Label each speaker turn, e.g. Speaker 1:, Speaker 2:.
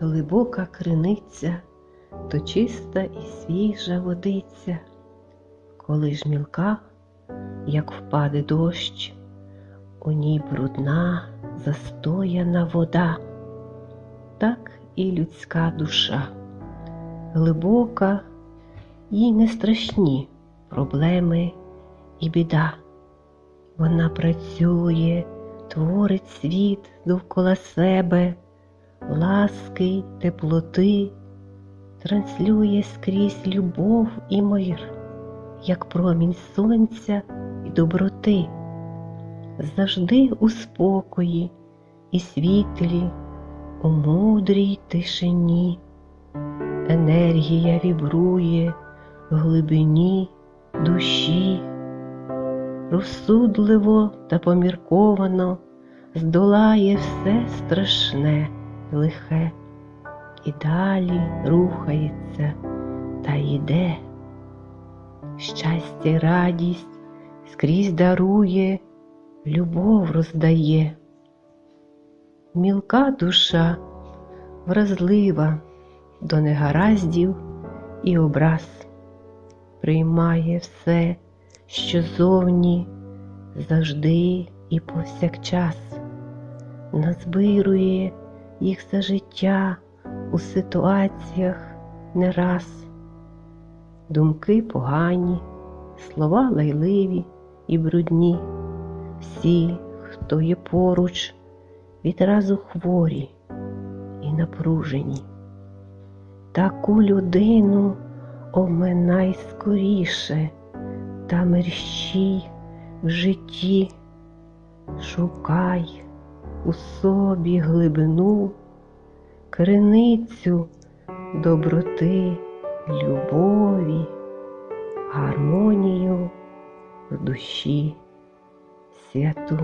Speaker 1: глибока криниця, то чиста і свіжа водиця, коли ж мілка, як впаде дощ, у ній брудна, застояна вода, так і людська душа, глибока, їй не страшні проблеми і біда. Вона працює, творить світ довкола себе, ласки теплоти, транслює скрізь любов і мир, як промінь сонця і доброти, завжди у спокої і світлі, у мудрій тишині. Енергія вібрує в глибині душі. Розсудливо та помірковано здолає все страшне, лихе, і далі рухається та йде. Щастя радість скрізь дарує, любов роздає. Мілка душа вразлива до негараздів і образ, приймає все що зовні завжди і повсякчас назбирує їх за життя у ситуаціях не раз. Думки погані, слова лайливі і брудні, всі, хто є поруч, відразу хворі і напружені. Таку людину оминай скоріше та мерщій в житті, шукай у собі глибину, криницю доброти, любові, гармонію в душі святу.